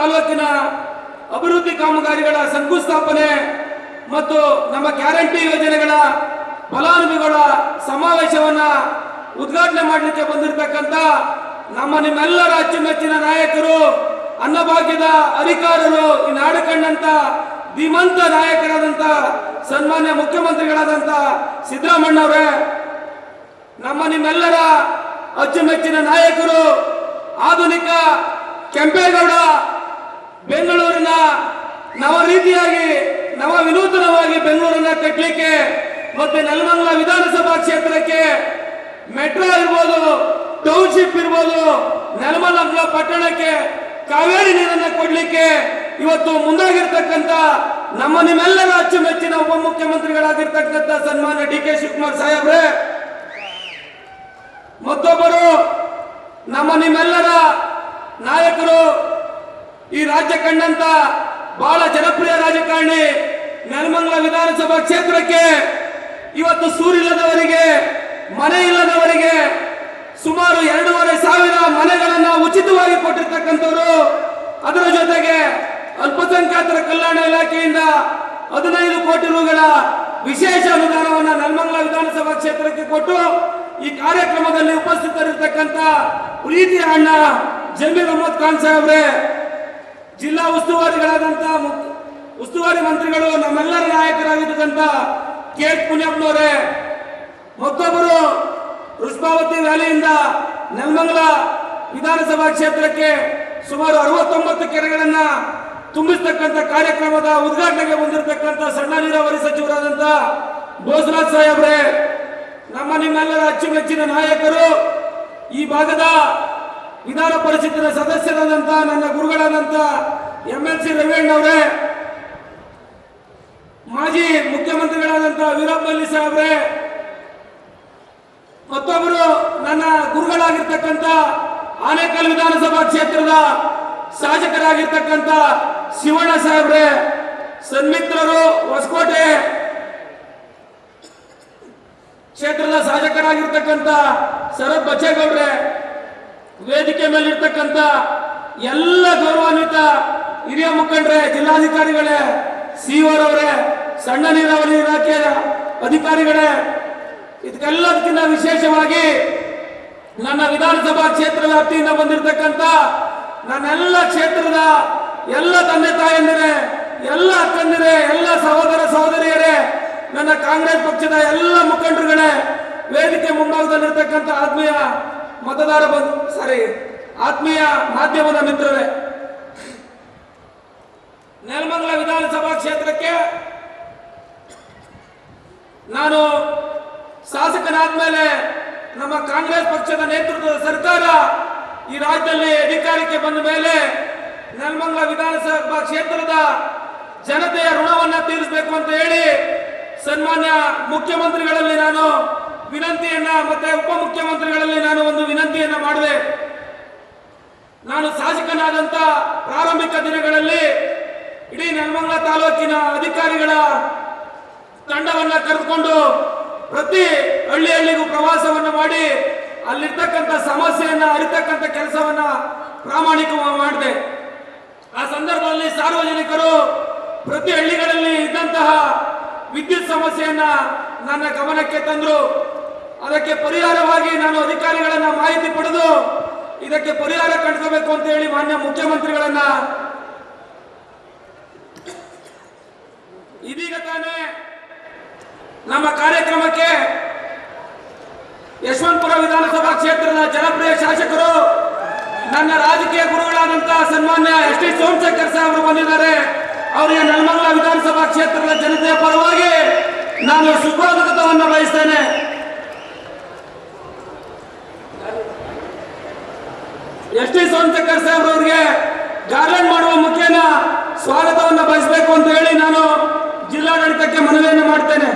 ತಾಲೂಕಿನ ಅಭಿವೃದ್ಧಿ ಕಾಮಗಾರಿಗಳ ಶಂಕುಸ್ಥಾಪನೆ ಮತ್ತು ನಮ್ಮ ಗ್ಯಾರಂಟಿ ಯೋಜನೆಗಳ ಫಲಾನುಭವಿಗಳ ಸಮಾವೇಶವನ್ನ ಉದ್ಘಾಟನೆ ಮಾಡಲಿಕ್ಕೆ ಬಂದಿರತಕ್ಕಂತ ನಮ್ಮ ನಿಮ್ಮೆಲ್ಲರ ಅಚ್ಚುಮೆಚ್ಚಿನ ನಾಯಕರು, ಅನ್ನಭಾಗ್ಯದ ಅಧಿಕಾರರು, ಈ ನಾಡು ಕಂಡಂತ ಧೀಮಂತ ನಾಯಕರಾದಂತ ಸನ್ಮಾನ್ಯ ಮುಖ್ಯಮಂತ್ರಿಗಳಾದಂತ ಸಿದ್ದರಾಮಣ್ಣವರೇ ನಮ್ಮ ನಿಮ್ಮೆಲ್ಲರ ಅಚ್ಚುಮೆಚ್ಚಿನ ನಾಯಕರು, ಆಧುನಿಕ ಕೆಂಪೇಗೌಡ ಬೆಂಗಳೂರಿನ ನವ ರೀತಿಯಾಗಿ, ನವ ವಿನೂತನವಾಗಿ ಬೆಂಗಳೂರನ್ನ ಕಟ್ಟಲಿಕ್ಕೆ ಮತ್ತೆ ನೆಲಮಂಗಲ ವಿಧಾನಸಭಾ ಕ್ಷೇತ್ರಕ್ಕೆ ಮೆಟ್ರೋ ಇರ್ಬೋದು, ಟೌನ್ಶಿಪ್ ಇರ್ಬೋದು, ನೆಲಮಂಗಲ ಪಟ್ಟಣಕ್ಕೆ ಕಾವೇರಿ ನೀರನ್ನ ಕೊಡ್ಲಿಕ್ಕೆ ಇವತ್ತು ಮುಂದಾಗಿರ್ತಕ್ಕಂಥ ನಮ್ಮ ನಿಮ್ಮೆಲ್ಲರ ಅಚ್ಚುಮೆಚ್ಚಿನ ಉಪಮುಖ್ಯಮಂತ್ರಿಗಳಾಗಿರ್ತಕ್ಕಂಥ ಸನ್ಮಾನ್ಯ ಡಿ ಕೆ ಶಿವಕುಮಾರ್ ಸಾಹೇಬ್ರೆ, ಮತ್ತೊಬ್ಬರು ನಮ್ಮ ನಿಮ್ಮೆಲ್ಲರ ನಾಯಕರು ಈ ರಾಜ್ಯ ಕಂಡಂತ ಬಹಳ ಜನಪ್ರಿಯ ರಾಜಕಾರಣಿ ನೆಲಮಂಗಲ ವಿಧಾನಸಭಾ ಕ್ಷೇತ್ರಕ್ಕೆ ಇವತ್ತು ಸೂರಿಲ್ಲದವರಿಗೆ, ಮನೆ ಇಲ್ಲದವರಿಗೆ ಸುಮಾರು ಎರಡೂವರೆ ಸಾವಿರ ಮನೆಗಳನ್ನ ಉಚಿತವಾಗಿ ಕೊಟ್ಟಿರ್ತಕ್ಕಂಥವ್ರು. ಅದರ ಜೊತೆಗೆ ಅಲ್ಪಸಂಖ್ಯಾತರ ಕಲ್ಯಾಣ ಇಲಾಖೆಯಿಂದ ಹದಿನೈದು ಕೋಟಿ ರೂಗಳ ವಿಶೇಷ ಅನುದಾನವನ್ನ ನೆಲಮಂಗಲ ವಿಧಾನಸಭಾ ಕ್ಷೇತ್ರಕ್ಕೆ ಕೊಟ್ಟು ಈ ಕಾರ್ಯಕ್ರಮದಲ್ಲಿ ಉಪಸ್ಥಿತರಿರ್ತಕ್ಕಂಥ ಪ್ರೀತಿ ಅಣ್ಣ ಜಮೀರ್ ಅಹಮದ್ ಖಾನ್ ಸಾಹೇಬ್ರೆ ಜಿಲ್ಲಾ ಉಸ್ತುವಾರಿಗಳಾದಂತ ಮುಖ್ಯ- ಉಸ್ತುವಾರಿ ಮಂತ್ರಿಗಳು ನಮ್ಮೆಲ್ಲರ ನಾಯಕರಾಗಿರ್ತಕ್ಕಂಥ ಕೆ ಪುಣ್ಯಪ್ಪನವರೇ, ಮತ್ತೊಬ್ಬರು ರುಷ್ಪಾವತಿ ವ್ಯಾಲಿಯಿಂದ ನೆಲಮಂಗಲ ವಿಧಾನಸಭಾ ಕ್ಷೇತ್ರಕ್ಕೆ ಸುಮಾರು ಅರವತ್ತೊಂಬತ್ತು ಕೆರೆಗಳನ್ನ ತುಂಬಿಸ್ತಕ್ಕಂಥ ಕಾರ್ಯಕ್ರಮದ ಉದ್ಘಾಟನೆಗೆ ಬಂದಿರತಕ್ಕಂಥ ಸಣ್ಣ ನೀರಾವರಿ ಸಚಿವರಾದಂಥ ಬೋಸರಾಜ್ ಸಾಹೇಬ್ರೆ, ನಮ್ಮ ನಿಮ್ಮೆಲ್ಲರ ಅಚ್ಚುಮೆಚ್ಚಿನ ನಾಯಕರು ಈ ಭಾಗದ ವಿಧಾನ ಪರಿಷತ್ತಿನ ಸದಸ್ಯರಾದಂಥ ನನ್ನ ಗುರುಗಳಾದಂಥ ಎಂ ಎಲ್ ಸಿ ಮಾಜಿ ಮುಖ್ಯಮಂತ್ರಿಗಳಾದಂಥ ವೀರಪ್ಪಲ್ಲಿ ಸಾಹೇಬ್ರೆ ಮತ್ತೊಬ್ಬರು ನನ್ನ ಗುರುಗಳಾಗಿರ್ತಕ್ಕಂಥ ಆನೇಕಲ್ ವಿಧಾನಸಭಾ ಕ್ಷೇತ್ರದ ಶಾಸಕರಾಗಿರ್ತಕ್ಕಂಥ ಶಿವಣ್ಣ ಸಾಹೇಬ್ರೆ ಸನ್ಮಿತ್ರರು ಹೊಸಕೋಟೆ ಕ್ಷೇತ್ರದ ಶಾಸಕರಾಗಿರ್ತಕ್ಕಂಥ ಶರತ್ ಬಚ್ಚೇಗೌಡ್ರೆ ವೇದಿಕೆ ಮೇಲಿರ್ತಕ್ಕಂಥ ಎಲ್ಲ ಗೌರವಾನ್ವಿತ ಹಿರಿಯ ಮುಖಂಡರೇ, ಜಿಲ್ಲಾಧಿಕಾರಿಗಳೇ ಸಿಒರವರೇ ಸಣ್ಣ ನೀರಾವರಿ ಇಲಾಖೆಯ ಅಧಿಕಾರಿಗಳೇ, ಇದಕ್ಕೆಲ್ಲದಕ್ಕಿಂತ ವಿಶೇಷವಾಗಿ ನನ್ನ ವಿಧಾನಸಭಾ ಕ್ಷೇತ್ರ ವ್ಯಾಪ್ತಿಯಿಂದ ಬಂದಿರತಕ್ಕಂಥ ನನ್ನೆಲ್ಲ ಕ್ಷೇತ್ರದ ಎಲ್ಲ ತಂದೆ ತಾಯಂದಿರೇ, ಎಲ್ಲ ಅಕ್ಕಂದಿರೇ, ಎಲ್ಲ ಸಹೋದರ ಸಹೋದರಿಯರೇ, ನನ್ನ ಕಾಂಗ್ರೆಸ್ ಪಕ್ಷದ ಎಲ್ಲ ಮುಖಂಡರುಗಳೇ, ವೇದಿಕೆ ಮುಂಭಾಗದಲ್ಲಿರ್ತಕ್ಕಂಥ ಆತ್ಮೀಯ ಮತದಾರ ಬಂದು ಸಾರಿ, ಆತ್ಮೀಯ ಮಾಧ್ಯಮದ ಮಿತ್ರರೇ, ನೆಲಮಂಗಲ ವಿಧಾನಸಭಾ ಕ್ಷೇತ್ರಕ್ಕೆ ನಾನು ಶಾಸಕನಾದ ಮೇಲೆ ನಮ್ಮ ಕಾಂಗ್ರೆಸ್ ಪಕ್ಷದ ನೇತೃತ್ವದ ಸರ್ಕಾರ ಈ ರಾಜ್ಯದಲ್ಲಿ ಅಧಿಕಾರಕ್ಕೆ ಬಂದ ಮೇಲೆ ನೆಲಮಂಗಲ ವಿಧಾನಸಭಾ ಕ್ಷೇತ್ರದ ಜನತೆಯ ಋಣವನ್ನು ತೀರಿಸಬೇಕು ಅಂತ ಹೇಳಿ ಸನ್ಮಾನ್ಯ ಮುಖ್ಯಮಂತ್ರಿಗಳಲ್ಲಿ ನಾನು ವಿನಂತಿಯನ್ನ ಮತ್ತೆ ಉಪಮುಖ್ಯಮಂತ್ರಿಗಳಲ್ಲಿ ನಾನು ಒಂದು ವಿನಂತಿಯನ್ನ ಮಾಡಿದೆ. ನಾನು ಶಾಸಕನಾದಂತ ಪ್ರಾರಂಭಿಕ ದಿನಗಳಲ್ಲಿ ಇಡೀ ನೆಲಮಂಗಲ ತಾಲೂಕಿನ ಅಧಿಕಾರಿಗಳ ತಂಡವನ್ನ ಕರೆದುಕೊಂಡು ಪ್ರತಿ ಹಳ್ಳಿ ಹಳ್ಳಿಗೂ ಪ್ರವಾಸವನ್ನು ಮಾಡಿ ಅಲ್ಲಿರ್ತಕ್ಕಂಥ ಸಮಸ್ಯೆಯನ್ನ, ಅರಿತಕ್ಕಂಥ ಕೆಲಸವನ್ನ ಪ್ರಾಮಾಣಿಕ ಮಾಡಿದೆ. ಆ ಸಂದರ್ಭದಲ್ಲಿ ಸಾರ್ವಜನಿಕರು ಪ್ರತಿ ಹಳ್ಳಿಗಳಲ್ಲಿ ಇದ್ದಂತಹ ವಿದ್ಯುತ್ ಸಮಸ್ಯೆಯನ್ನ ನನ್ನ ಗಮನಕ್ಕೆ ತಂದ್ರು. ಅದಕ್ಕೆ ಪರಿಹಾರವಾಗಿ ನಾನು ಅಧಿಕಾರಿಗಳನ್ನ ಮಾಹಿತಿ ಪಡೆದು ಇದಕ್ಕೆ ಪರಿಹಾರ ಕಂಡಿಸಬೇಕು ಅಂತ ಹೇಳಿ ಮಾನ್ಯ ಮುಖ್ಯಮಂತ್ರಿಗಳನ್ನ ಇದೀಗ ತಾನೇ ನಮ್ಮ ಕಾರ್ಯಕ್ರಮಕ್ಕೆ ಯಶವಂತಪುರ ವಿಧಾನಸಭಾ ಕ್ಷೇತ್ರದ ಜನಪ್ರಿಯ ಶಾಸಕರು ನನ್ನ ರಾಜಕೀಯ ಗುರುಗಳಾದಂತಹ ಸನ್ಮಾನ್ಯ ಎಸ್ ಟಿ ಸೋಮಶೇಖರ್ ಸಾಹೇಬರು ಬಂದಿದ್ದಾರೆ. ಅವರಿಗೆ ನಲ್ಮಂಗಲ ವಿಧಾನಸಭಾ ಕ್ಷೇತ್ರದ ಜನತೆಯ ಪರವಾಗಿ ನಾನು ಸುಸ್ವಾಗತವನ್ನು ಬಯಸ್ತೇನೆ. ಎಸ್ ಟಿ ಸೋಮಶೇಖರ್ ಸಾಹೇಬ್ ಅವರಿಗೆ ಗಾರ್ಲೆಂಡ್ ಮಾಡುವ ಮುಖೇನ ಸ್ವಾಗತವನ್ನು ಬಯಸಬೇಕು ಅಂತ ಹೇಳಿ ನಾನು ಜಿಲ್ಲಾಡಳಿತಕ್ಕೆ ಮನವಿಯನ್ನು ಮಾಡ್ತೇನೆ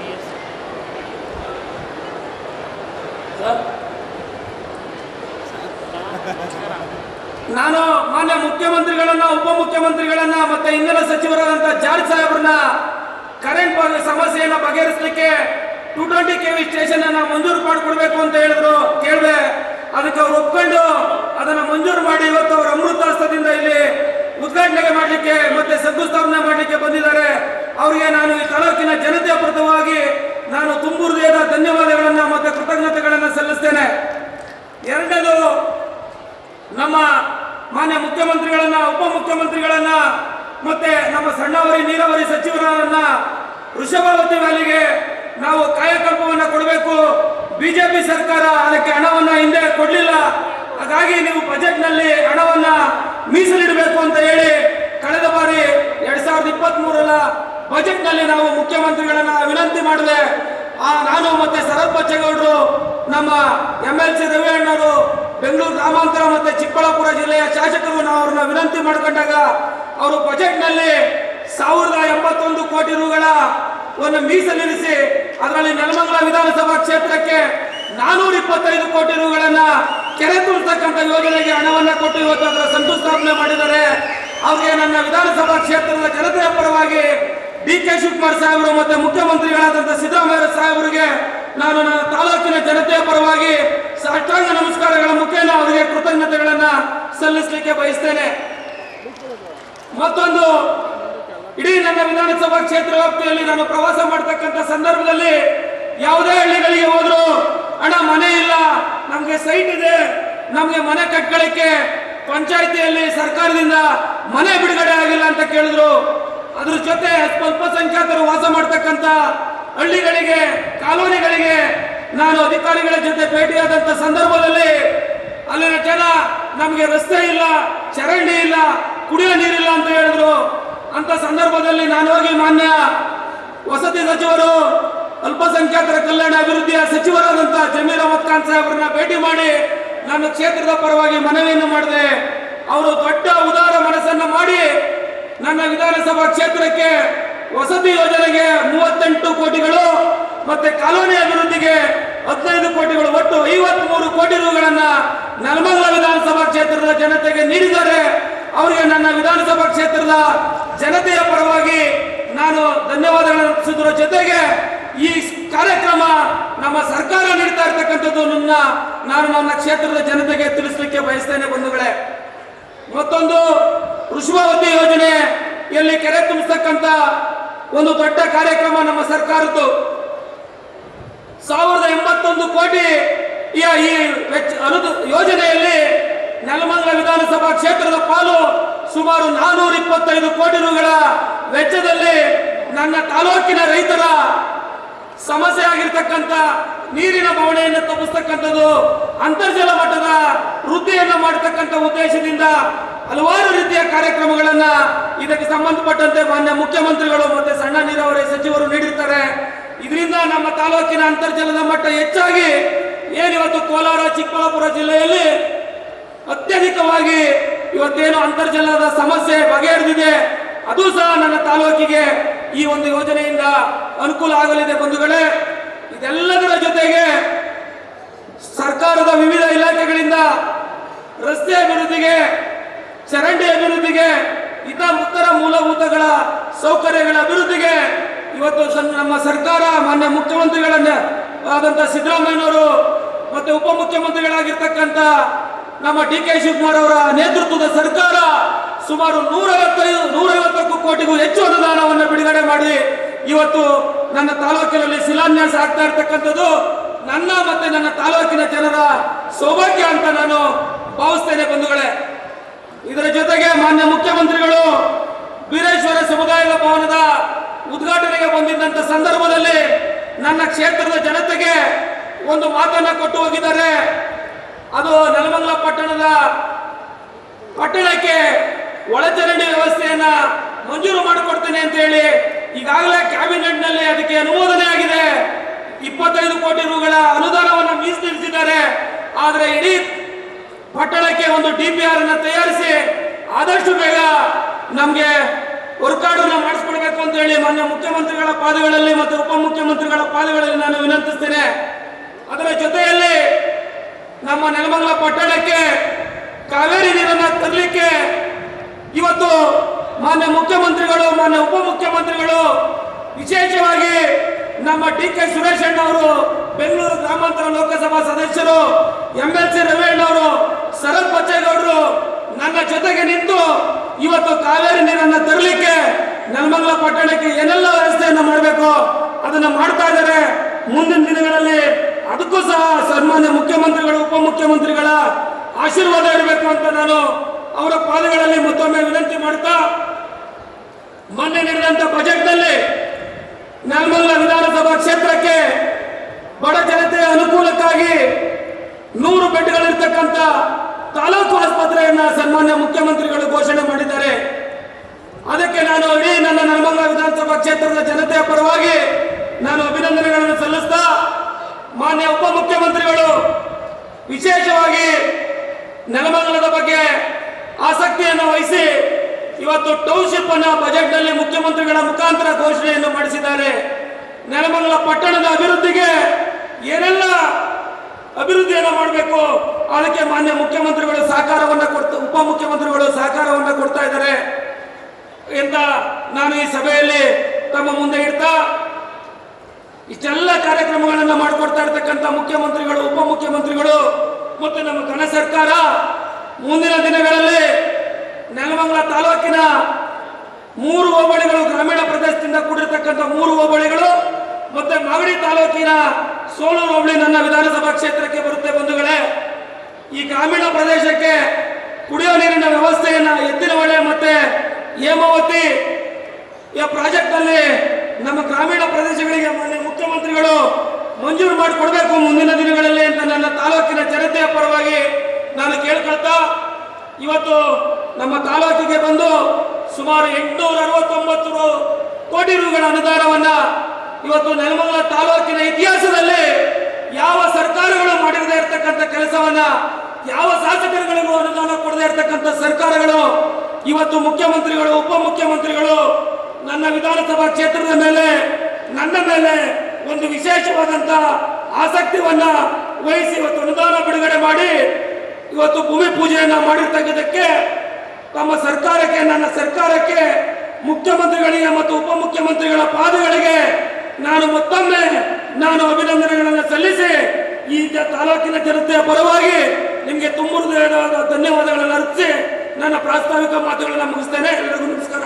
Yes. ನಾನು ಮಾನ್ಯ ಮುಖ್ಯಮಂತ್ರಿಗಳನ್ನ ಉಪಮುಖ್ಯಮಂತ್ರಿಗಳನ್ನ ಮತ್ತೆ ಇಂಧನ ಸಚಿವರಾದಂತಹ ಜಾರ್ಜ್ ಸಾಹೇಬ್ರನ್ನ ಕರೆಂಟ್ ಸಮಸ್ಯೆಯನ್ನು ಬಗೆಹರಿಸಲಿಕ್ಕೆ ಟು ಟ್ವೆಂಟಿ ಕೆವಿ ಸ್ಟೇಷನ್ ಅನ್ನ ಮಂಜೂರು ಮಾಡಿಕೊಡ್ಬೇಕು ಅಂತ ಹೇಳಿದ್ರು. ಕೇಳಿದೆ, ಅದಕ್ಕೆ ಅವ್ರು ಒಪ್ಕೊಂಡು ಅದನ್ನ ಮಂಜೂರು ಮಾಡಿ ಇವತ್ತು ಅವರು ಅಮೃತಾಸ್ತದಿಂದ ಇಲ್ಲಿ ಉದ್ಘಾಟನೆ ಮಾಡಲಿಕ್ಕೆ ಮತ್ತೆ ಶಂಕುಸ್ಥಾಪನೆ ಮಾಡಲಿಕ್ಕೆ ಬಂದಿದ್ದಾರೆ. ಅವರಿಗೆ ನಾನು ಈ ತಾಲೂಕಿನ ಜನತೆಯ ಪ್ರತವಾಗಿ ನಾನು ತುಂಬುರ್ದೇದ ಧನ್ಯವಾದಗಳನ್ನ ಮತ್ತೆ ಕೃತಜ್ಞತೆಗಳನ್ನ ಸಲ್ಲಿಸ್ತೇನೆ. ಎರಡನೇದು ನಮ್ಮ ಮಾನ್ಯ ಮುಖ್ಯಮಂತ್ರಿಗಳನ್ನ, ಉಪಮುಖ್ಯಮಂತ್ರಿಗಳನ್ನ, ಮತ್ತೆ ನಮ್ಮ ಸಣ್ಣವರಿ, ನೀರಾವರಿ ಸಚಿವರನ್ನ ವೃಷಭಾವತಿ ವ್ಯಾಲಿಗೆ ನಾವು ಕಾಯಕಲ್ಪವನ್ನ ಕೊಡಬೇಕು. ಬಿಜೆಪಿ ಸರ್ಕಾರ ಅದಕ್ಕೆ ಹಣವನ್ನ ಹಿಂದೆ ಕೊಡಲಿಲ್ಲ. ಹಾಗಾಗಿ ನೀವು ಬಜೆಟ್ನಲ್ಲಿ ಹಣವನ್ನ ಮೀಸಲಿಡಬೇಕು ಅಂತ ಹೇಳಿ ಕಳೆದ ಬಾರಿ ಎರಡ್ ಸಾವಿರದ ಇಪ್ಪತ್ತ್ ಮೂರರ ಬಜೆಟ್ನಲ್ಲಿ ನಾವು ಮುಖ್ಯಮಂತ್ರಿಗಳನ್ನ ವಿನಂತಿ ಮಾಡಿದೆ. ನಾನು ಮತ್ತೆ ಶರತ್ ಬಚ್ಚೇಗೌಡರು ನಮ್ಮ ಎಂ ಎಲ್ ಸಿ ಗ್ರಾಮಾಂತರ ಮತ್ತು ಚಿಕ್ಕಬಳ್ಳಾಪುರ ಜಿಲ್ಲೆಯ ಶಾಸಕರು ನಾವು ಅವ್ರನ್ನ ವಿನಂತಿ ಮಾಡಿಕೊಂಡಾಗ ಅವರು ಬಜೆಟ್ನಲ್ಲಿ ಸಾವಿರದ ಎಂಬತ್ತೊಂದು ಕೋಟಿ ರುಗಳ ಒಂದು ಮೀಸಲಿರಿಸಿ ಅದರಲ್ಲಿ ನೆಲಮಂಗಲ ವಿಧಾನಸಭಾ ಕ್ಷೇತ್ರಕ್ಕೆ ನಾನೂರ ಇಪ್ಪತ್ತೈದು ಕೋಟಿ ರುಗಳನ್ನ ಕೆರೆ ತುಂಬಿಸ್ತಕ್ಕಂಥ ಯೋಜನೆಗೆ ಹಣವನ್ನ ಕೊಟ್ಟು ಇವತ್ತು ಅದರ ಶಂಕುಸ್ಥಾಪನೆ ಮಾಡಿದ್ದಾರೆ. ಅವರಿಗೆ ನನ್ನ ವಿಧಾನಸಭಾ ಕ್ಷೇತ್ರದ ಜನತೆಯ ಪರವಾಗಿ ಡಿ ಕೆ ಶಿವಕುಮಾರ್ ಸಾಹೇಬರು ಮತ್ತು ಮುಖ್ಯಮಂತ್ರಿಗಳಾದಂಥ ಸಿದ್ದರಾಮಯ್ಯ ಸಾಹೇಬರಿಗೆ ನಾನು ನನ್ನ ತಾಲೂಕಿನ ಜನತೆಯ ಪರವಾಗಿ ಸಾಷ್ಟಾಂಗ ನಮಸ್ಕಾರಗಳ ಮುಖೇನ ಅವರಿಗೆ ಕೃತಜ್ಞತೆಗಳನ್ನ ಸಲ್ಲಿಸಲಿಕ್ಕೆ ಬಯಸ್ತೇನೆ. ಮತ್ತೊಂದು, ಇಡೀ ನನ್ನ ವಿಧಾನಸಭಾ ಕ್ಷೇತ್ರ ವ್ಯಾಪ್ತಿಯಲ್ಲಿ ನಾನು ಪ್ರವಾಸ ಮಾಡ್ತಕ್ಕಂಥ ಸಂದರ್ಭದಲ್ಲಿ ಯಾವುದೇ ಹಳ್ಳಿಗಳಿಗೆ ಹೋದ್ರು ಹಣ ಮನೆ ಇಲ್ಲ, ನಮ್ಗೆ ಸೈಟ್ ಇದೆ, ನಮ್ಗೆ ಮನೆ ಕಟ್ಕೊಳ್ಳಿಕ್ಕೆ ಪಂಚಾಯಿತಿಯಲ್ಲಿ ಸರ್ಕಾರದಿಂದ ಮನೆ ಬಿಡುಗಡೆ ಆಗಿಲ್ಲ ಅಂತ ಕೇಳಿದ್ರು. ಅದ್ರ ಜೊತೆ ಸ್ವಲ್ಪ ಸಂಖ್ಯಾತರು ವಾಸ ಮಾಡ್ತಕ್ಕಂಥ ಹಳ್ಳಿಗಳಿಗೆ, ಕಾಲೋನಿಗಳಿಗೆ ನಾನು ಅಧಿಕಾರಿಗಳ ಜೊತೆ ಭೇಟಿಯಾದಂಥ ಸಂದರ್ಭದಲ್ಲಿ ಅಲ್ಲಿನ ಜನ ನಮಗೆ ರಸ್ತೆ ಇಲ್ಲ, ಚರಂಡಿ ಇಲ್ಲ, ಕುಡಿಯೋ ನೀರಿಲ್ಲ ಅಂತ ಹೇಳಿದ್ರು. ಅಂತ ಸಂದರ್ಭದಲ್ಲಿ ನಾನು ಹೋಗಿ ಮಾನ್ಯ ವಸತಿ ಸಚಿವರು, ಅಲ್ಪಸಂಖ್ಯಾತರ ಕಲ್ಯಾಣ ಅಭಿವೃದ್ಧಿಯ ಸಚಿವರಾದಂತ ಜಮೀರ್ ಅಹಮದ್ ಖಾನ್ ಭೇಟಿ ಮಾಡಿ ನನ್ನ ಕ್ಷೇತ್ರದ ಪರವಾಗಿ ಮನವಿಯನ್ನು ಮಾಡಿದೆ. ಅವರು ದೊಡ್ಡ ಉದಾರ ಮನಸ್ಸನ್ನ ಮಾಡಿ ನನ್ನ ವಿಧಾನಸಭಾ ಕ್ಷೇತ್ರಕ್ಕೆ ವಸತಿ ಯೋಜನೆಗೆ ಮೂವತ್ತೆಂಟು ಕೋಟಿಗಳು ಮತ್ತೆ ಕಾಲೋನಿ ಅಭಿವೃದ್ಧಿಗೆ ಹದಿನೈದು ಕೋಟಿಗಳು ಒಟ್ಟು ಐವತ್ಮೂರು ಕೋಟಿ ರೂಗಳನ್ನ ನೆಲಮಂಗಲ ವಿಧಾನಸಭಾ ಕ್ಷೇತ್ರದ ಜನತೆಗೆ ನೀಡಿದ್ದಾರೆ. ಅವರಿಗೆ ನನ್ನ ವಿಧಾನಸಭಾ ಕ್ಷೇತ್ರದ ಜನತೆಯ ಪರವಾಗಿ ನಾನು ಧನ್ಯವಾದಗಳನ್ನು ಅರ್ಪಿಸುವುದರ ಜೊತೆಗೆ ಈ ಕಾರ್ಯಕ್ರಮ ನಮ್ಮ ಸರ್ಕಾರ ನೀಡ್ತಾ ಇರ್ತಕ್ಕಂಥದ್ದು ನನ್ನ ನಾನು ನನ್ನ ಕ್ಷೇತ್ರದ ಜನತೆಗೆ ತಿಳಿಸಲಿಕ್ಕೆ ಬಯಸ್ತೇನೆ ಬಂಧುಗಳೇ. ಮತ್ತೊಂದು ವೃಷಭಾವತಿ ಯೋಜನೆಯಲ್ಲಿ ಕೆರೆ ತುಂಬಿಸ್ತಕ್ಕಂಥ ಒಂದು ದೊಡ್ಡ ಕಾರ್ಯಕ್ರಮ ನಮ್ಮ ಸರ್ಕಾರದ್ದು. ಸಾವಿರದ ಎಂಬತ್ತೊಂದು ಕೋಟಿ ಈ ವೆಚ್ಚ ಅನುದ ಯೋಜನೆಯಲ್ಲಿ ನೆಲಮಂಗಲ ವಿಧಾನಸಭಾ ಕ್ಷೇತ್ರದ ಪಾಲು ಸುಮಾರು ನಾನೂರ ಇಪ್ಪತ್ತೈದು ಕೋಟಿ ರೂಗಳ ವೆಚ್ಚದಲ್ಲಿ ನನ್ನ ತಾಲೂಕಿನ ರೈತರ ಸಮಸ್ಯೆ ಆಗಿರ್ತಕ್ಕಂಥ ನೀರಿನ ಬವಣೆಯನ್ನು ತಪ್ಪಿಸ್ತಕ್ಕಂಥದ್ದು ಅಂತರ್ಜಲ ಮಟ್ಟದ ವೃದ್ಧಿಯನ್ನು ಮಾಡತಕ್ಕಂಥ ಉದ್ದೇಶದಿಂದ ಹಲವಾರು ರೀತಿಯ ಕಾರ್ಯಕ್ರಮಗಳನ್ನ ಇದಕ್ಕೆ ಸಂಬಂಧಪಟ್ಟಂತೆ ಮಾನ್ಯ ಮುಖ್ಯಮಂತ್ರಿಗಳು ಮತ್ತೆ ಸಣ್ಣ ನೀರಾವರಿ ಸಚಿವರು ನೀಡಿರ್ತಾರೆ. ಇದರಿಂದ ನಮ್ಮ ತಾಲೂಕಿನ ಅಂತರ್ಜಲದ ಮಟ್ಟ ಹೆಚ್ಚಾಗಿ ಏನಿವತ್ತು ಕೋಲಾರ, ಚಿಕ್ಕಬಳ್ಳಾಪುರ ಜಿಲ್ಲೆಯಲ್ಲಿ ಅತ್ಯಧಿಕವಾಗಿ ಇವತ್ತೇನು ಅಂತರ್ಜಲದ ಸಮಸ್ಯೆ ಬಗೆಹರಿದಿದೆ. ಅದು ಸಹ ನನ್ನ ತಾಲೂಕಿಗೆ ಈ ಒಂದು ಯೋಜನೆಯಿಂದ ಅನುಕೂಲ ಆಗಲಿದೆ ಬಂಧುಗಳೇ. ಇದೆಲ್ಲದರ ಜೊತೆಗೆ ಸರ್ಕಾರದ ವಿವಿಧ ಇಲಾಖೆಗಳಿಂದ ರಸ್ತೆ ಅಭಿವೃದ್ಧಿಗೆ ಚರಂಡಿ ಅಭಿವೃದ್ಧಿಗೆ ಇತ ಉತ್ತರ ಮೂಲಭೂತಗಳ ಸೌಕರ್ಯಗಳ ಅಭಿವೃದ್ಧಿಗೆ ಇವತ್ತು ನಮ್ಮ ಸರ್ಕಾರ ಮಾನ್ಯ ಮುಖ್ಯಮಂತ್ರಿಗಳನ್ನ ಆದಂತ ಸಿದ್ದರಾಮಯ್ಯನವರು ಮತ್ತೆ ಉಪಮುಖ್ಯಮಂತ್ರಿಗಳಾಗಿರ್ತಕ್ಕಂಥ ನಮ್ಮ ಡಿ ಕೆ ಶಿವಕುಮಾರ್ ಅವರ ನೇತೃತ್ವದ ಸರ್ಕಾರ ಸುಮಾರು ನೂರೈವತ್ತೈದು, ನೂರೈವತ್ತಕ್ಕೂ ಕೋಟಿಗೂ ಹೆಚ್ಚು ಅನುದಾನವನ್ನು ಬಿಡುಗಡೆ ಮಾಡಿ ಇವತ್ತು ನನ್ನ ತಾಲೂಕಿನಲ್ಲಿ ಶಿಲಾನ್ಯಾಸ ಆಗ್ತಾ ಇರ್ತಕ್ಕಂಥದ್ದು. ನನ್ನ ಮತ್ತೆ ನನ್ನ ತಾಲೂಕಿನ ಜನರ ಸೌಭಾಗ್ಯ ಅಂತ ನಾನು ಭಾವಿಸ್ತೇನೆ ಬಂಧುಗಳೇ. ಇದರ ಜೊತೆಗೆ ಮಾನ್ಯ ಮುಖ್ಯಮಂತ್ರಿಗಳು ವೀರೇಶ್ವರ ಸಮುದಾಯದ ಭವನದ ಉದ್ಘಾಟನೆಗೆ ಬಂದಿದ್ದಂತ ಸಂದರ್ಭದಲ್ಲಿ ನನ್ನ ಕ್ಷೇತ್ರದ ಜನತೆಗೆ ಒಂದು ಮಾತನ್ನ ಕೊಟ್ಟು ಹೋಗಿದ್ದಾರೆ. ಅದು ನೆಲಮಂಗಲ ಪಟ್ಟಣದ ಪಟ್ಟಣಕ್ಕೆ ಒಳಚರಂಡಿ ವ್ಯವಸ್ಥೆಯನ್ನ ಮಂಜೂರು ಮಾಡಿಕೊಡ್ತೇನೆ ಅಂತ ಹೇಳಿ ಈಗಾಗಲೇ ಕ್ಯಾಬಿನೆಟ್ನಲ್ಲಿ ಅದಕ್ಕೆ ಅನುಮೋದನೆ ಆಗಿದೆ. ಇಪ್ಪತ್ತೈದು ಕೋಟಿ ರೂಗಳ ಅನುದಾನವನ್ನು ಮೀಸಲಿರಿಸಿದ್ದಾರೆ. ಆದರೆ ಇಡೀ ಪಟ್ಟಣಕ್ಕೆ ಒಂದು ಡಿ ಪಿ ಆರ್ ಅನ್ನ ತಯಾರಿಸಿ ಆದಷ್ಟು ಬೇಗ ನಮಗೆ ವರ್ಕಾರ್ಡನ್ನ ಮಾಡಿಸ್ಕೊಡ್ಬೇಕು ಅಂತ ಹೇಳಿ ಮಾನ್ಯ ಮುಖ್ಯಮಂತ್ರಿಗಳ ಪಾದಗಳಲ್ಲಿ ಮತ್ತು ಉಪಮುಖ್ಯಮಂತ್ರಿಗಳ ಪಾದಗಳಲ್ಲಿ ನಾನು ವಿನಂತಿಸ್ತೇನೆ. ಅದರ ಜೊತೆಯಲ್ಲಿ ನಮ್ಮ ನೆಲಮಂಗಲ ಪಟ್ಟಣಕ್ಕೆ ಕಾವೇರಿ ನೀರನ್ನ ತರಲಿಕ್ಕೆ ಇವತ್ತು ಮಾನ್ಯ ಮುಖ್ಯಮಂತ್ರಿಗಳು, ಮಾನ್ಯ ಉಪಮುಖ್ಯಮಂತ್ರಿಗಳು ವಿಶೇಷವಾಗಿ ನಮ್ಮ ಡಿ ಕೆ ಸುರೇಶ್ ಅಣ್ಣ ಅವರು ಬೆಂಗಳೂರು ಗ್ರಾಮಾಂತರ ಲೋಕಸಭಾ ಸದಸ್ಯರು ಎಂ ಎಲ್ ಸಿ ರವಿ ಅವರು ಶರತ್ ಬಚ್ಚೇಗೌಡರು, ನನ್ನ ಜೊತೆಗೆ ನಿಂತು ಇವತ್ತು ಕಾವೇರಿ ನೀರನ್ನು ತರಲಿಕ್ಕೆ ನೆಲಮಂಗಲ ಪಟ್ಟಣಕ್ಕೆ ಏನೆಲ್ಲ ವ್ಯವಸ್ಥೆಯನ್ನು ಮಾಡಬೇಕು, ಅದನ್ನು ಮಾಡ್ತಾ ಇದ್ದಾರೆ. ಮುಂದಿನ ದಿನಗಳಲ್ಲಿ ಅದಕ್ಕೂ ಸಹ ಸನ್ಮಾನ್ಯ ಮುಖ್ಯಮಂತ್ರಿಗಳು, ಉಪಮುಖ್ಯಮಂತ್ರಿಗಳ ಆಶೀರ್ವಾದ ಇರಬೇಕು ಅಂತ ನಾನು ಅವರ ಪಾದಗಳಲ್ಲಿ ಮತ್ತೊಮ್ಮೆ ವಿನಂತಿ ಮಾಡ್ತಾ ಮೊನ್ನೆ ನೀಡಿದಂಥ ಬಜೆಟ್ನಲ್ಲಿ ನೆಲಮಂಗಲ ವಿಧಾನಸಭಾ ಕ್ಷೇತ್ರಕ್ಕೆ ಬಡ ಜನತೆಯ ಅನುಕೂಲಕ್ಕಾಗಿ ನೂರು ಬೆಡ್ಗಳಿರ್ತಕ್ಕಂಥ ತಾಲೂಕು ಆಸ್ಪತ್ರೆಯನ್ನ ಸನ್ಮಾನ್ಯ ಮುಖ್ಯಮಂತ್ರಿಗಳು ಘೋಷಣೆ ಮಾಡಿದ್ದಾರೆ. ಅದಕ್ಕೆ ನಾನು ಇಡೀ ನನ್ನ ನರ್ಮಂಗ ವಿಧಾನಸಭಾ ಕ್ಷೇತ್ರದ ಜನತೆಯ ಪರವಾಗಿ ನಾನು ಅಭಿನಂದನೆಗಳನ್ನು ಸಲ್ಲಿಸ್ತಾ, ಮಾನ್ಯ ಉಪಮುಖ್ಯಮಂತ್ರಿಗಳು, ವಿಶೇಷವಾಗಿ ನೆಲಮಂಗಲದ ಬಗ್ಗೆ ಆಸಕ್ತಿಯನ್ನು ವಹಿಸಿ ಇವತ್ತು ಟೌನ್ಶಿಪ್ ಅನ್ನ ಬಜೆಟ್ನಲ್ಲಿ ಮುಖ್ಯಮಂತ್ರಿಗಳ ಮುಖಾಂತರ ಘೋಷಣೆಯನ್ನು ಮಾಡಿಸಿದ್ದಾರೆ. ನೆಲಮಂಗಲ ಪಟ್ಟಣದ ಅಭಿವೃದ್ಧಿಗೆ ಏನೆಲ್ಲ ಅಭಿವೃದ್ಧಿಯನ್ನು ಮಾಡಬೇಕು, ಅದಕ್ಕೆ ಮಾನ್ಯ ಮುಖ್ಯಮಂತ್ರಿಗಳು ಸಹಕಾರವನ್ನು ಕೊಡ್ತಾ, ಉಪಮುಖ್ಯಮಂತ್ರಿಗಳು ಸಹಕಾರವನ್ನು ಕೊಡ್ತಾ ಇದ್ದಾರೆ ಎಂತ ನಾನು ಈ ಸಭೆಯಲ್ಲಿ ತಮ್ಮ ಮುಂದೆ ಇಡ್ತಾ, ಇಷ್ಟೆಲ್ಲ ಕಾರ್ಯಕ್ರಮಗಳನ್ನು ಮಾಡಿಕೊಡ್ತಾ ಇರ್ತಕ್ಕಂಥ ಮುಖ್ಯಮಂತ್ರಿಗಳು, ಉಪಮುಖ್ಯಮಂತ್ರಿಗಳು ಮತ್ತು ನಮ್ಮ ಘನ ಸರ್ಕಾರ ಮುಂದಿನ ದಿನಗಳಲ್ಲಿ ನೆಲಮಂಗಲ ತಾಲೂಕಿನ ಮೂರು ಹೋಬಳಿಗಳು ಗ್ರಾಮೀಣ ಪ್ರದೇಶದಿಂದ ಕೂಡಿರ್ತಕ್ಕಂಥ ಮೂರು ಹೋಬಳಿಗಳು ಮತ್ತೆ ಮಾಗಡಿ ತಾಲೂಕಿನ ಸೋಲೂರು ಹೋಬಳಿ ನನ್ನ ವಿಧಾನಸಭಾ ಕ್ಷೇತ್ರಕ್ಕೆ ಬರುತ್ತೆ ಬಂಧುಗಳೇ. ಈ ಗ್ರಾಮೀಣ ಪ್ರದೇಶಕ್ಕೆ ಕುಡಿಯೋ ನೀರಿನ ವ್ಯವಸ್ಥೆಯನ್ನ ಎತ್ತಿನಹೊಳೆ ಮತ್ತೆ ಹೇಮಾವತಿ ಈ ಪ್ರಾಜೆಕ್ಟ್ನಲ್ಲಿ ನಮ್ಮ ಗ್ರಾಮೀಣ ಪ್ರದೇಶಗಳಿಗೆ ಮಾನ್ಯ ಮುಖ್ಯಮಂತ್ರಿಗಳು ಮಂಜೂರು ಮಾಡಿಕೊಡ್ಬೇಕು ಮುಂದಿನ ದಿನಗಳಲ್ಲಿ ಅಂತ ನನ್ನ ತಾಲೂಕಿನ ಜನತೆಯ ಪರವಾಗಿ ನಾನು ಕೇಳ್ಕೊಳ್ತಾ, ಇವತ್ತು ನಮ್ಮ ತಾಲೂಕಿಗೆ ಬಂದು ಸುಮಾರು ಎಂಟುನೂರ ಅರವತ್ತೊಂಬತ್ತು ಕೋಟಿ ರೂಗಳ ಅನುದಾನವನ್ನ ಇವತ್ತು ನೆಲಮಂಗಲ ತಾಲೂಕಿನ ಇತಿಹಾಸದಲ್ಲಿ ಯಾವ ಸರ್ಕಾರಗಳು ಮಾಡಿರದೇ ಇರತಕ್ಕಂಥ ಕೆಲಸವನ್ನ, ಯಾವ ಶಾಸಕರುಗಳಿಗೂ ಅನುದಾನ ಕೊಡದೇ ಇರತಕ್ಕಂಥ ಸರ್ಕಾರಗಳು, ಇವತ್ತು ಮುಖ್ಯಮಂತ್ರಿಗಳು, ಉಪಮುಖ್ಯಮಂತ್ರಿಗಳು ನನ್ನ ವಿಧಾನಸಭಾ ಕ್ಷೇತ್ರದ ಮೇಲೆ, ನನ್ನ ಮೇಲೆ ಒಂದು ವಿಶೇಷವಾದಂತ ಆಸಕ್ತಿಯನ್ನ ವಹಿಸಿ ಇವತ್ತು ಅನುದಾನ ಬಿಡುಗಡೆ ಮಾಡಿ, ಇವತ್ತು ಭೂಮಿ ಪೂಜೆಯನ್ನ ಮಾಡಿರ್ತಕ್ಕಂಥಕ್ಕೆ ತಮ್ಮ ಸರ್ಕಾರಕ್ಕೆ, ನನ್ನ ಸರ್ಕಾರಕ್ಕೆ ಮುಖ್ಯಮಂತ್ರಿಗಳಿಗೆ ಮತ್ತು ಉಪಮುಖ್ಯಮಂತ್ರಿಗಳ ಪಾದಗಳಿಗೆ ನಾನು ಮತ್ತೊಮ್ಮೆ ನಾನು ಅಭಿನಂದನೆಗಳನ್ನು ಸಲ್ಲಿಸಿ ಈ ತಾಲೂಕಿನ ಜನತೆಯ ಪರವಾಗಿ ನಿಮಗೆ ತುಂಬ ಧನ್ಯವಾದಗಳನ್ನು ಅರ್ಪಿಸಿ ನನ್ನ ಪ್ರಾಸ್ತಾವಿಕ ಮಾತುಗಳನ್ನು ಮುಗಿಸ್ತೇನೆ. ಎಲ್ಲರಿಗೂ ನಮಸ್ಕಾರ.